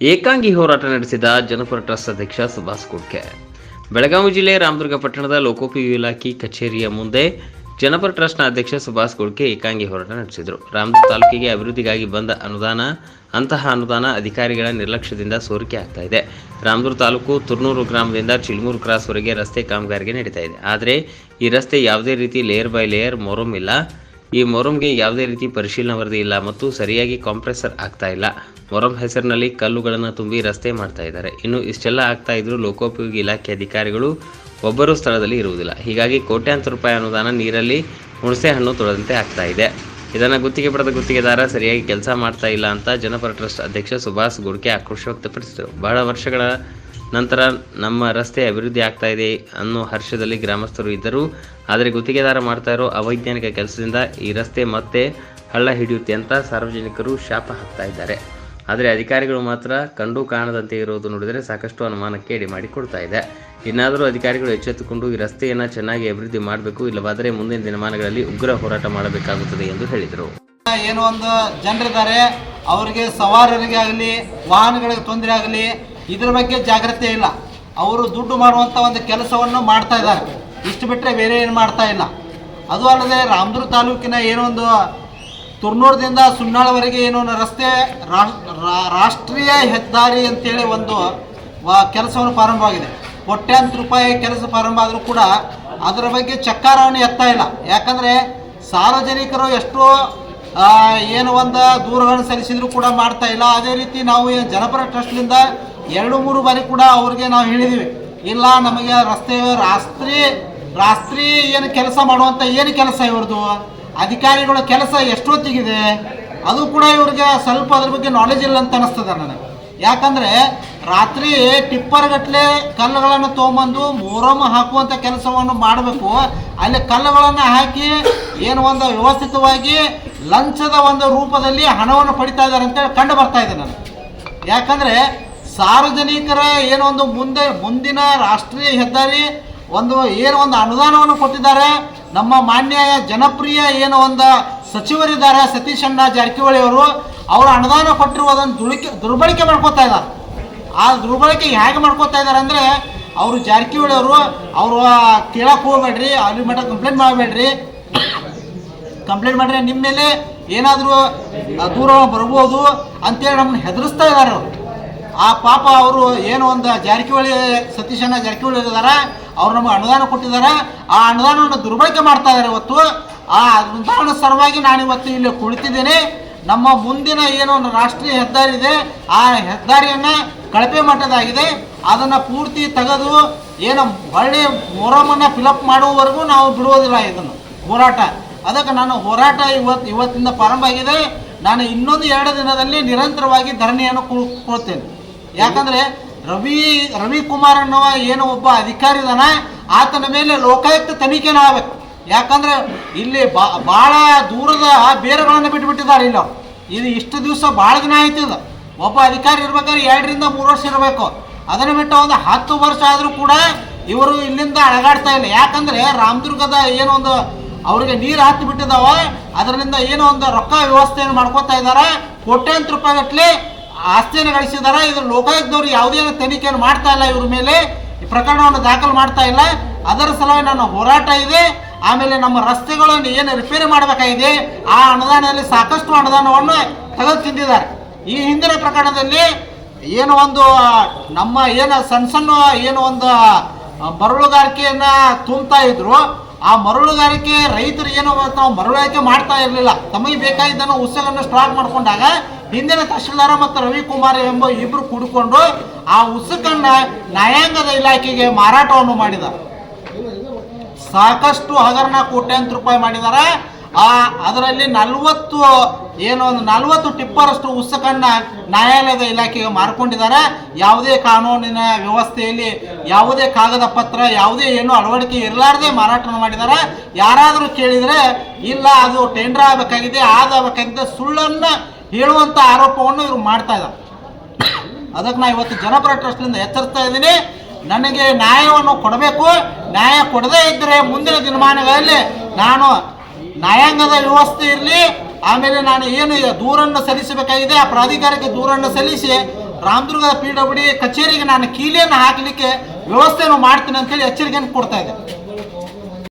ಏಕಾಂಗಿ ಹೋರಾಟ ನಡೆಸಿದ ಜನಪರ ಟ್ರಸ್ಟ್ ಅಧ್ಯಕ್ಷ ಸುಭಾಷ್ ಕುಡ್ಕೆ. ಬೆಳಗಾವಿ ಜಿಲ್ಲೆ ರಾಮದುರ್ಗ ಪಟ್ಟಣದ ಲೋಕೋಪಯೋಗಿ ಇಲಾಖೆ ಕಚೇರಿಯ ಮುಂದೆ ಜನಪರ ಟ್ರಸ್ಟ್ನ ಅಧ್ಯಕ್ಷ ಸುಭಾಷ್ ಕುಡ್ಕೆ ಏಕಾಂಗಿ ಹೋರಾಟ ನಡೆಸಿದರು. ರಾಮದುರ್ಗ ತಾಲೂಕಿಗೆ ಅಭಿವೃದ್ಧಿಗಾಗಿ ಬಂದ ಅನುದಾನ, ಅಂತಹ ಅನುದಾನ ಅಧಿಕಾರಿಗಳ ನಿರ್ಲಕ್ಷ್ಯದಿಂದ ಸೋರಿಕೆ ಆಗ್ತಾ ಇದೆ. ರಾಮದುರ್ಗ ತಾಲೂಕು ತುರ್ನೂರು ಗ್ರಾಮದಿಂದ ಚಿಲ್ಮೂರು ಕ್ರಾಸ್ವರೆಗೆ ರಸ್ತೆ ಕಾಮಗಾರಿಗೆ ನಡೀತಾ ಇದೆ. ಆದರೆ ಈ ರಸ್ತೆ ಯಾವುದೇ ರೀತಿ ಲೇಯರ್ ಬೈ ಲೇಯರ್ ಮೊರಮ್ ಇಲ್ಲ. ಈ ಮೊರಮ್ಗೆ ಯಾವುದೇ ರೀತಿ ಪರಿಶೀಲನಾ ವರದಿ ಇಲ್ಲ ಮತ್ತು ಸರಿಯಾಗಿ ಕಾಂಪ್ರೆಸರ್ ಆಗ್ತಾ ಇಲ್ಲ. ಮೊರಮ್ ಹೆಸರಿನಲ್ಲಿ ಕಲ್ಲುಗಳನ್ನು ತುಂಬಿ ರಸ್ತೆ ಮಾಡ್ತಾ ಇದ್ದಾರೆ. ಇನ್ನು ಇಷ್ಟೆಲ್ಲ ಆಗ್ತಾ ಇದ್ರೂ ಲೋಕೋಪಯೋಗಿ ಇಲಾಖೆ ಅಧಿಕಾರಿಗಳು ಒಬ್ಬರು ಸ್ಥಳದಲ್ಲಿ ಇರುವುದಿಲ್ಲ. ಹೀಗಾಗಿ ಕೋಟ್ಯಾಂತರ ರೂಪಾಯಿ ಅನುದಾನ ನೀರಲ್ಲಿ ಹುಣಸೆ ಹಣ್ಣು ತೊಳೆದಂತೆ ಆಗ್ತಾ ಇದೆ. ಇದನ್ನು ಗುತ್ತಿಗೆ ಪಡೆದ ಗುತ್ತಿಗೆದಾರ ಸರಿಯಾಗಿ ಕೆಲಸ ಮಾಡ್ತಾ ಇಲ್ಲ ಅಂತ ಜನಪರ ಟ್ರಸ್ಟ್ ಅಧ್ಯಕ್ಷ ಸುಭಾಷ್ ಗುಡ್ಕೆ ಆಕ್ರೋಶ ವ್ಯಕ್ತಪಡಿಸಿದರು. ಬಹಳ ವರ್ಷಗಳ ನಂತರ ನಮ್ಮ ರಸ್ತೆ ಅಭಿವೃದ್ಧಿ ಆಗ್ತಾ ಇದೆ ಅನ್ನೋ ಹರ್ಷದಲ್ಲಿ ಗ್ರಾಮಸ್ಥರು ಇದ್ದರು. ಆದರೆ ಗುತ್ತಿಗೆದಾರ ಮಾಡ್ತಾ ಇರೋ ಅವೈಜ್ಞಾನಿಕ ಕೆಲಸದಿಂದ ಈ ರಸ್ತೆ ಮತ್ತೆ ಹಳ್ಳ ಹಿಡಿಯುತ್ತೆ ಅಂತ ಸಾರ್ವಜನಿಕರು ಶಾಪ ಹಾಕ್ತಾ ಇದ್ದಾರೆ. ಆದರೆ ಅಧಿಕಾರಿಗಳು ಮಾತ್ರ ಕಂಡು ಕಾಣದಂತೆ ಇರುವುದು ನೋಡಿದರೆ ಸಾಕಷ್ಟು ಅನುಮಾನಕ್ಕೆ ಎಡೆ ಮಾಡಿಕೊಡ್ತಾ ಇದೆ. ಇನ್ನಾದರೂ ಅಧಿಕಾರಿಗಳು ಎಚ್ಚೆತ್ತುಕೊಂಡು ಈ ರಸ್ತೆಯನ್ನು ಚೆನ್ನಾಗಿ ಅಭಿವೃದ್ಧಿ ಮಾಡಬೇಕು, ಇಲ್ಲವಾದರೆ ಮುಂದಿನ ದಿನಮಾನಗಳಲ್ಲಿ ಉಗ್ರ ಹೋರಾಟ ಮಾಡಬೇಕಾಗುತ್ತದೆ ಎಂದು ಹೇಳಿದರು. ಏನೋ ಒಂದು ಜನರಿದ್ದಾರೆ, ಅವರಿಗೆ ಸವಾರರಿಗೆ ಆಗಲಿ, ವಾಹನಗಳಿಗೆ ತೊಂದರೆ ಆಗಲಿ, ಇದ್ರ ಬಗ್ಗೆ ಜಾಗ್ರತೆ ಇಲ್ಲ. ಅವರು ದುಡ್ಡು ಮಾಡುವಂಥ ಒಂದು ಕೆಲಸವನ್ನು ಮಾಡ್ತಾ ಇದ್ದಾರೆ. ಇಷ್ಟು ಬಿಟ್ಟರೆ ಬೇರೆ ಏನು ಮಾಡ್ತಾ ಇಲ್ಲ. ಅದು ಅಲ್ಲದೆ ರಾಮದುರ್ಗ ತಾಲೂಕಿನ ಏನೋ ಒಂದು ತುರ್ನೂರದಿಂದ ಸುನ್ನಾಳವರೆಗೆ ಏನೋ ರಸ್ತೆ ರಾಷ್ಟ್ರೀಯ ಹೆದ್ದಾರಿ ಅಂತೇಳಿ ಒಂದು ಕೆಲಸವನ್ನು ಪ್ರಾರಂಭವಾಗಿದೆ ಕೋಟ್ಯಾಂತರ ರೂಪಾಯಿ ಕೆಲಸ ಪ್ರಾರಂಭ ಆದರೂ ಕೂಡ ಅದರ ಬಗ್ಗೆ ಚಕ್ಕಾರವನ್ನು ಎತ್ತಾ ಇಲ್ಲ. ಯಾಕಂದರೆ ಸಾರ್ವಜನಿಕರು ಎಷ್ಟೋ ಏನು ಒಂದು ದೂರಗಳನ್ನು ಸಲ್ಲಿಸಿದರೂ ಕೂಡ ಮಾಡ್ತಾ ಇಲ್ಲ. ಅದೇ ರೀತಿ ನಾವು ಜನಪರ ಟ್ರಸ್ಟ್ನಿಂದ ಎರಡು, ಮೂರು ಬಾರಿ ಕೂಡ ಅವ್ರಿಗೆ ನಾವು ಹೇಳಿದ್ದೀವಿ ಇಲ್ಲ, ನಮಗೆ ರಸ್ತೆ ರಾಷ್ಟ್ರೀಯ ರಾಷ್ಟ್ರೀಯ ಏನು ಕೆಲಸ ಮಾಡುವಂಥ ಏನು ಕೆಲಸ ಇವ್ರದ್ದು? ಅಧಿಕಾರಿಗಳ ಕೆಲಸ ಎಷ್ಟೊತ್ತಿಗಿದೆ? ಅದು ಕೂಡ ಇವ್ರಿಗೆ ಸ್ವಲ್ಪ ಅದ್ರ ಬಗ್ಗೆ ನಾಲೆಜ್ ಇಲ್ಲ ಅಂತ ಅನಿಸ್ತದೆ ನನಗೆ. ಯಾಕಂದರೆ ರಾತ್ರಿ ಟಿಪ್ಪರ್ ಗಟ್ಟಲೆ ಕಲ್ಲುಗಳನ್ನು ತೊಗೊಂಬಂದು ಮೊರಮ್ ಹಾಕುವಂಥ ಕೆಲಸವನ್ನು ಮಾಡಬೇಕು. ಅಲ್ಲಿ ಕಲ್ಲುಗಳನ್ನು ಹಾಕಿ ಏನು ಒಂದು ವ್ಯವಸ್ಥಿತವಾಗಿ ಲಂಚದ ಒಂದು ರೂಪದಲ್ಲಿ ಹಣವನ್ನು ಪಡಿತಾ ಇದ್ದಾರೆ ಅಂತೇಳಿ ಕಂಡು ಬರ್ತಾ ಇದೆ ನಾನು ಯಾಕಂದರೆ ಸಾರ್ವಜನಿಕರ ಏನೊಂದು ಮುಂದೆ, ಮುಂದಿನ ರಾಷ್ಟ್ರೀಯ ಹೆದ್ದಾರಿ ಒಂದು ಏನು ಒಂದು ಅನುದಾನವನ್ನು ಕೊಟ್ಟಿದ್ದಾರೆ. ನಮ್ಮ ಮಾನ್ಯ ಜನಪ್ರಿಯ ಏನು ಒಂದು ಸಚಿವರಿದ್ದಾರೆ, ಸತೀಶ್ ಅಣ್ಣ ಜಾರಕಿಹೊಳಿ ಅವರು ಅವರು ಅನುದಾನ ಕೊಟ್ಟಿರುವುದನ್ನು ದುಳಿಕೆ ದುರ್ಬಳಕೆ ಮಾಡ್ಕೋತಾ ಇದ್ದಾರೆ. ಆ ದುರ್ಬಳಕೆ ಹೇಗೆ ಮಾಡ್ಕೋತಾ ಇದ್ದಾರೆ ಅಂದರೆ, ಅವರು ಜಾರಕಿಹೊಳಿ ಅವರು ಅವರು ಕೇಳಕ್ಕೆ ಹೋಗ್ಬೇಡ್ರಿ, ಅಲ್ಲಿ ಮಟ್ಟ ಕಂಪ್ಲೇಂಟ್ ಮಾಡಬೇಡ್ರಿ. ಕಂಪ್ಲೇಂಟ್ ಮಾಡಿದ್ರೆ ನಿಮ್ಮ ಮೇಲೆ ಏನಾದರೂ ದೂರ ಬರ್ಬೋದು ಅಂತೇಳಿ ನಮ್ಮನ್ನ ಹೆದರಿಸ್ತಾ ಇದ್ದಾರೆ ಅವರು. ಆ ಪಾಪ ಅವರು ಏನು ಒಂದು ಜಾರಕಿಹೊಳಿ ಸತೀಶಣ್ಣ ಜಾರಕಿಹೊಳಿ ಇದ್ದಾರೆ ಅವ್ರು ನಮಗೆ ಅನುದಾನ ಕೊಟ್ಟಿದ್ದಾರೆ. ಆ ಅನುದಾನವನ್ನು ದುರ್ಬಳಕೆ ಮಾಡ್ತಾ ಇದ್ದಾರೆ ಇವತ್ತು. ಆ ಅನುದಾನ ಸಲುವಾಗಿ ನಾನು ಇವತ್ತು ಇಲ್ಲಿ ಕುಳಿತಿದ್ದೇನೆ. ನಮ್ಮ ಮುಂದಿನ ಏನು ಒಂದು ರಾಷ್ಟ್ರೀಯ ಹೆದ್ದಾರಿ ಇದೆ ಆ ಹೆದ್ದಾರಿಯನ್ನು ಕಳಪೆ ಮಟ್ಟದಾಗಿದೆ. ಅದನ್ನು ಪೂರ್ತಿ ತೆಗೆದು ಏನು ಹೊಳ್ಳಿ ಮೊರಮನ್ನು ಫಿಲಪ್ ಮಾಡುವವರೆಗೂ ನಾವು ಬಿಡುವುದಿಲ್ಲ ಇದನ್ನು. ಹೋರಾಟ. ಅದಕ್ಕೆ ನಾನು ಹೋರಾಟ ಇವತ್ತು ಇವತ್ತಿಂದ ಪ್ರಾರಂಭ ಆಗಿದೆ. ನಾನು ಇನ್ನೊಂದು ಎರಡು ದಿನದಲ್ಲಿ ನಿರಂತರವಾಗಿ ಧರಣಿಯನ್ನು ಕೊಡ್ತೇನೆ. ಯಾಕಂದರೆ ರವಿ ರವಿಕುಮಾರ್ ಅನ್ನುವ ಏನು ಒಬ್ಬ ಅಧಿಕಾರಿ ಇದಾನ ಆತನ ಮೇಲೆ ಲೋಕಾಯುಕ್ತ ತನಿಖೆನ ಆಗ್ಬೇಕು. ಯಾಕಂದ್ರೆ ಇಲ್ಲಿ ಬಾ ಭಾಳ ದೂರದ ಬೇರುಗಳನ್ನು ಬಿಟ್ಟುಬಿಟ್ಟಿದ್ದಾರೆ ಇಲ್ಲ. ಇದು ಇಷ್ಟು ದಿವಸ ಭಾಳ ದಿನ ಆಯ್ತು ಇದು. ಒಬ್ಬ ಅಧಿಕಾರಿ ಇರ್ಬೇಕಾದ್ರೆ ಎರಡರಿಂದ ಮೂರು ವರ್ಷ ಇರಬೇಕು. ಅದನ್ನು ಬಿಟ್ಟು ಒಂದು ಹತ್ತು ವರ್ಷ ಆದರೂ ಕೂಡ ಇವರು ಇಲ್ಲಿಂದ ಅಳಗಾಡ್ತಾ ಇಲ್ಲ. ಯಾಕಂದ್ರೆ ರಾಮದುರ್ಗದ ಏನೋ ಒಂದು ಅವ್ರಿಗೆ ನೀರು ಹತ್ತಿ ಬಿಟ್ಟಿದಾವ. ಅದರಿಂದ ಏನೋ ಒಂದು ರೊಕ್ಕ ವ್ಯವಸ್ಥೆಯನ್ನು ಮಾಡ್ಕೋತಾ ಇದ್ದಾರೆ. ಕೋಟ್ಯಾಂತರ ರೂಪಾಯಿ ಗಟ್ಟಲೆ ಆಸ್ತಿಯನ್ನು ಗಳಿಸಿದ್ದಾರೆ ಇದ್ರ ಲೋಕಾಯುಕ್ತದವ್ರು ಯಾವುದೇ ತನಿಖೆಯನ್ನು ಮಾಡ್ತಾ ಇಲ್ಲ ಇವ್ರ ಮೇಲೆ. ಈ ಪ್ರಕರಣವನ್ನು ದಾಖಲು ಮಾಡ್ತಾ ಇಲ್ಲ. ಅದರ ಸಲುವಾಗಿ ನನ್ನ ಹೋರಾಟ ಇದೆ. ಆಮೇಲೆ ನಮ್ಮ ರಸ್ತೆಗಳನ್ನು ಏನು ರಿಪೇರಿ ಮಾಡಬೇಕಾಗಿದೆ? ಆ ಅನುದಾನದಲ್ಲಿ ಸಾಕಷ್ಟು ಅನುದಾನವನ್ನು ತೆಗೆದು ತಿಂದಿದ್ದಾರೆ. ಈ ಹಿಂದಿನ ಪ್ರಕರಣದಲ್ಲಿ ಏನು ಒಂದು ನಮ್ಮ ಏನು ಸಣ್ಣ ಸಣ್ಣ ಏನು ಒಂದು ಬರಳುಗಾರಿಕೆಯನ್ನು ತುಂಬ್ತಾ ಇದ್ರು. ಆ ಮರಳುಗಾರಿಕೆ ರೈತರು ಏನು ನಾವು ಮರಳುಗಾರಿಕೆ ಮಾಡ್ತಾ ಇರಲಿಲ್ಲ. ತಮಗೆ ಬೇಕಾಗಿದ್ದನ್ನು ಉತ್ಸವವನ್ನು ಸ್ಟಾರ್ಟ್ ಮಾಡಿಕೊಂಡಾಗ ಹಿಂದಿನ ತಹಶೀಲ್ದಾರ ಮತ್ತು ರವಿಕುಮಾರ್ ಎಂಬ ಇಬ್ಬರು ಕೂಡಿಕೊಂಡು ಆ ಉಸುಕನ್ನ ನ್ಯಾಯಾಂಗದ ಇಲಾಖೆಗೆ ಮಾರಾಟವನ್ನು ಮಾಡಿದ ಸಾಕಷ್ಟು ಹಗರಣ ಕೋಟ್ಯಾಂತರ ರೂಪಾಯಿ ಮಾಡಿದ್ದಾರೆ. ಆ, ಅದರಲ್ಲಿ ನಲವತ್ತು, ಏನು ಒಂದು ನಲವತ್ತು ಟಿಪ್ಪರಷ್ಟು ಉತ್ಸಕನ್ನ ನ್ಯಾಯಾಲಯದ ಇಲಾಖೆಗೆ ಮಾರ್ಕೊಂಡಿದ್ದಾರೆ. ಯಾವುದೇ ಕಾನೂನಿನ ವ್ಯವಸ್ಥೆಯಲ್ಲಿ ಯಾವುದೇ ಕಾಗದ ಪತ್ರ, ಯಾವುದೇ ಏನು ಅಳವಡಿಕೆ ಇರಲಾರ್ದೆ ಮಾರಾಟ ಮಾಡಿದ್ದಾರೆ. ಯಾರಾದರೂ ಕೇಳಿದರೆ, ಇಲ್ಲ, ಅದು ಟೆಂಡರ್ ಆಗಬೇಕಾಗಿದೆ ಆಗಬೇಕಾಗಿದೆ, ಸುಳ್ಳನ್ನು ಹೇಳುವಂಥ ಆರೋಪವನ್ನು ಇವರು ಮಾಡ್ತಾ ಇದ್ದಾರೆ. ಅದಕ್ಕೆ ನಾ ಇವತ್ತು ಜನಪರ ಟ್ರಸ್ಟ್ನಿಂದ ಎಚ್ಚರಿಸ್ತಾ ಇದ್ದೀನಿ. ನನಗೆ ನ್ಯಾಯವನ್ನು ಕೊಡಬೇಕು. ನ್ಯಾಯ ಕೊಡದೇ ಇದ್ದರೆ ಮುಂದಿನ ದಿನಮಾನಗಳಲ್ಲಿ ನಾನು ನ್ಯಾಯಾಂಗದ ವ್ಯವಸ್ಥೆ ಇರಲಿ, ಆಮೇಲೆ ನಾನು ಏನು ದೂರನ್ನು ಸಲ್ಲಿಸಬೇಕಾಗಿದೆ, ಆ ಪ್ರಾಧಿಕಾರಕ್ಕೆ ದೂರನ್ನು ಸಲ್ಲಿಸಿ ರಾಮದುರ್ಗದ ಪಿ ಡಬ್ಲ್ಯೂ ಕಚೇರಿಗೆ ನಾನು ಕೀಲಿಯನ್ನು ಹಾಕಲಿಕ್ಕೆ ವ್ಯವಸ್ಥೆಯನ್ನು ಮಾಡ್ತೀನಿ ಅಂತೇಳಿ ಎಚ್ಚರಿಕೆಯನ್ನು ಕೊಡ್ತಾ ಇದೆ